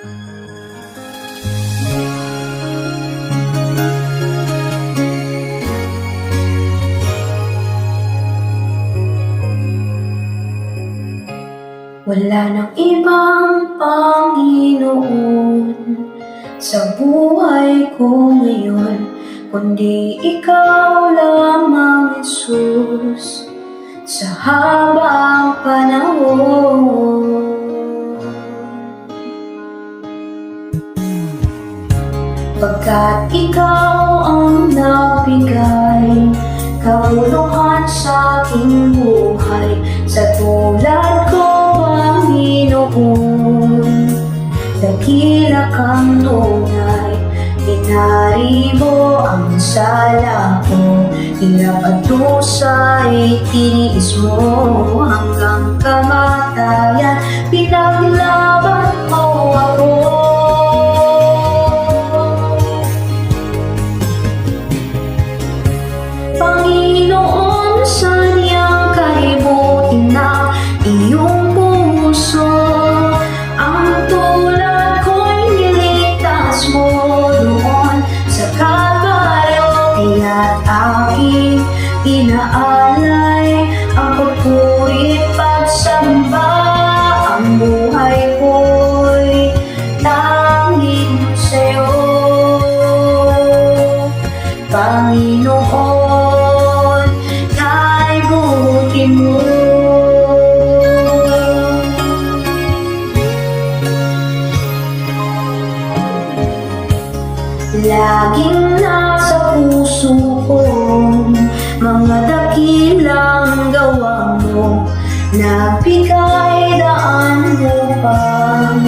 Wala nang ibang Panginoon sa buhay ko ngayon, kundi ikaw lamang, Jesus, sa habang panahon. Pagkat ikaw ang nagbigay Kabuluhan sa aking buhay Sa tulad ko, Panginoon Dakila kang tunay Inari mo ang sala ko. Hirap at dusa itiniis mo Hanggang kamatayan. Pinaglaban Panginoon, sa niyang Laging nasa puso ko mga dakilang gawa mo. Nagbigay daan upang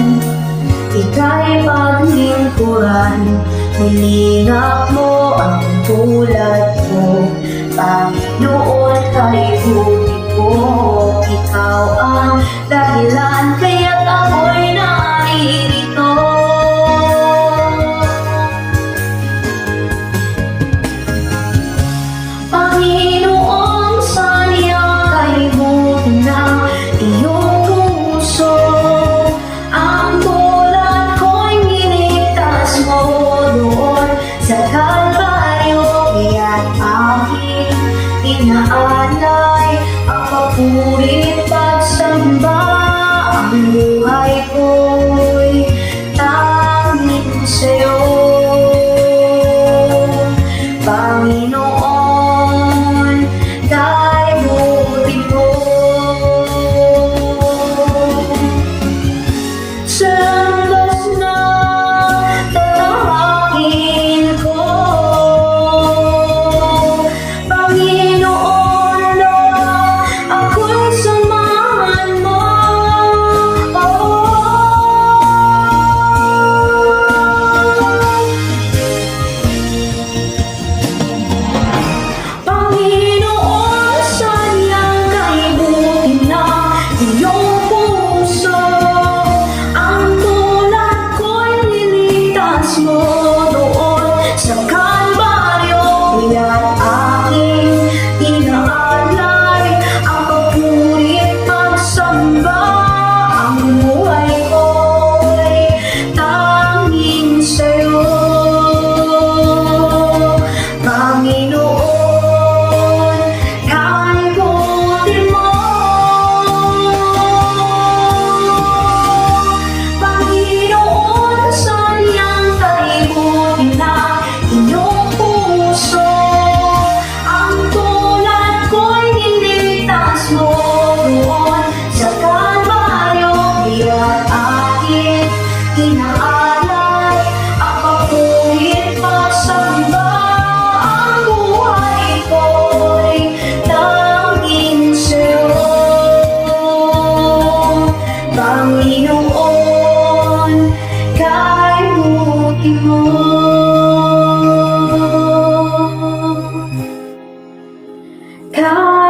Ika'y paglingkuran Nilingap mo ang tulad ko Panginoon Ang Panginoon, kaimutin mo. Kaimutin mo.